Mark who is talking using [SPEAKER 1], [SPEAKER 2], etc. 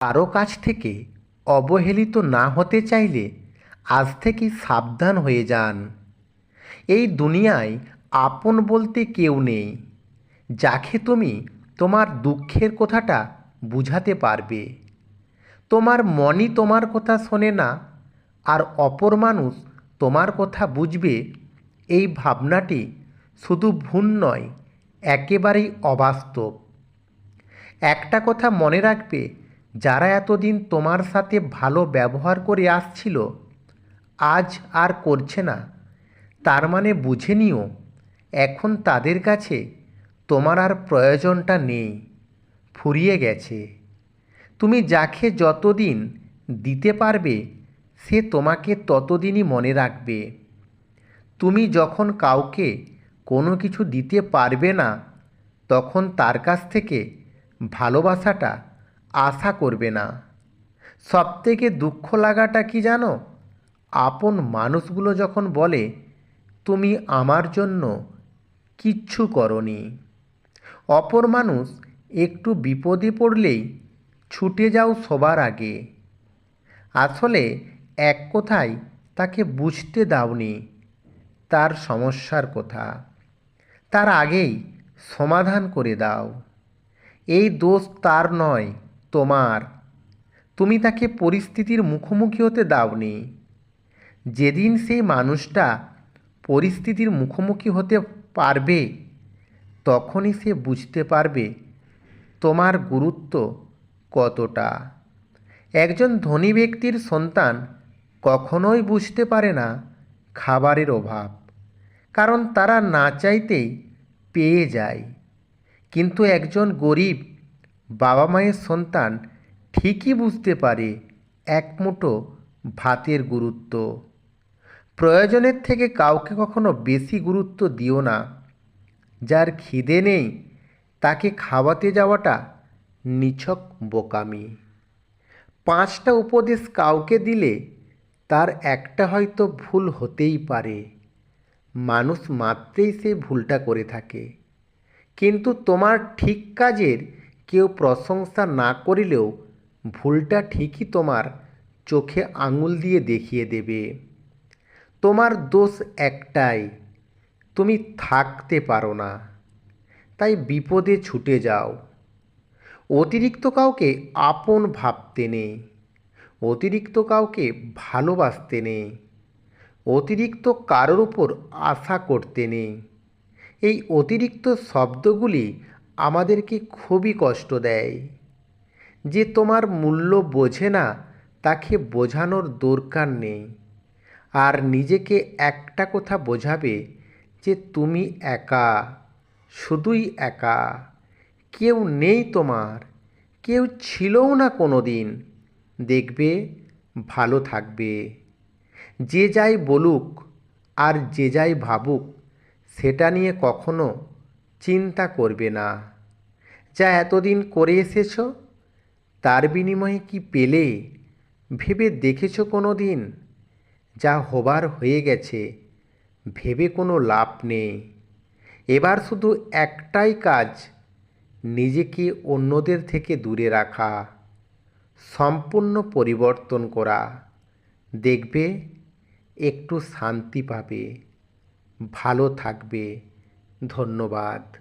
[SPEAKER 1] কারও কাছ থেকে অবহেলিত না হতে চাইলে আজ থেকে সাবধান হয়ে যান। এই দুনিয়ায় আপন বলতে কেউ নেই, যাকে তুমি তোমার দুঃখের কথাটা বুঝাতে পারবে। তোমার মনই তোমার কথা শোনে না, আর অপর মানুষ তোমার কথা বুঝবে, এই ভাবনাটি শুধু ভুল নয়, একেবারেই অবাস্তব। একটা কথা মনে রাখবে যারা এতদিন তোমার সাথে ভালো ব্যবহার করে আসছিল, আজ আর করছে না। তার মানে বুঝে নিও, এখন তাদের কাছে তোমার আর প্রয়োজনটা নেই। ফুরিয়ে গেছে। তুমি যাকে যতদিন দিতে পারবে, সে তোমাকে ততদিনই মনে রাখবে। তুমি যখন কাউকে কোনো কিছু দিতে পারবে না, তখন তার কাছ থেকে ভালোবাসাটা আশা করবে না। সবথেকে দুঃখ লাগাটা কি জানো? আপন মানুষগুলো যখন বলে, তুমি আমার জন্য কিচ্ছু করনি। অপর মানুষ একটু বিপদে পড়লেই ছুটে যাও সবার আগে। আসলে এক কথায় তাকে বুঝতে দাওনি, তার সমস্যার কথা। তার আগেই সমাধান করে দাও। এই দোষ তার নয় তোমার। তুমি তাকে পরিস্থিতির মুখোমুখি হতে দাওনি। যেদিন সেই মানুষটা পরিস্থিতির মুখোমুখি হতে পারবে, তখনই সে বুঝতে পারবে তোমার গুরুত্ব কতটা। একজন ধনী ব্যক্তির সন্তান কখনোই বুঝতে পারে না খাবারের অভাব, কারণ তারা না চাইতেই পেয়ে যায়। কিন্তু একজন গরিব বাবা মায়ের সন্তান ঠিকই বুঝতে পারে এক মুঠো ভাতের গুরুত্ব। প্রয়োজনের থেকে কাউকে কখনো বেশি গুরুত্ব দিও না। যার খিদে নেই, তাকে খাওয়াতে যাওয়াটা নিছক বোকামি। পাঁচটা উপদেশ কাউকে দিলে তার একটা হয়তো ভুল হতেই পারে। মানুষ মাত্রেই সে ভুলটা করে থাকে। কিন্তু তোমার ঠিক কাজের কেউ প্রশংসা না করিলেও ভুলটা ঠিকই তোমার চোখে আঙুল দিয়ে দেখিয়ে দেবে। তোমার দোষ একটাই, তুমি থাকতে পারো না। তাই বিপদে ছুটে যাও। অতিরিক্ত কাউকে আপন ভাবতে নেই। অতিরিক্ত কাউকে ভালোবাসতে নেই। অতিরিক্ত কারোর উপর আশা করতে নেই। এই অতিরিক্ত শব্দগুলি আমাদেরকে খুবই কষ্ট দেয়। যে তোমার মূল্য বোঝে না, তাকে বোঝানোর দরকার নেই। আর নিজেকে একটা কথা বোঝাবে যে তুমি একা, শুধুই একা। কেউ নেই তোমার, কেউ ছিলও না কোনো দিন দেখবে, ভালো থাকবে। যে যাই বলুক আর যে যাই ভাবুক, সেটা নিয়ে কখনো চিন্তা করবে না। যা এতদিন করে এসেছ, তার বিনিময়ে কি পেলে? ভেবে দেখেছ কোনো দিন যা হবার হয়ে গেছে, ভেবে কোনো লাভ নেই। এবার শুধু একটাই কাজ, নিজেকে অন্যদের থেকে দূরে রাখা, সম্পূর্ণ পরিবর্তন করা। দেখবে, একটু শান্তি পাবে। ভালো থাকবে। ধন্যবাদ।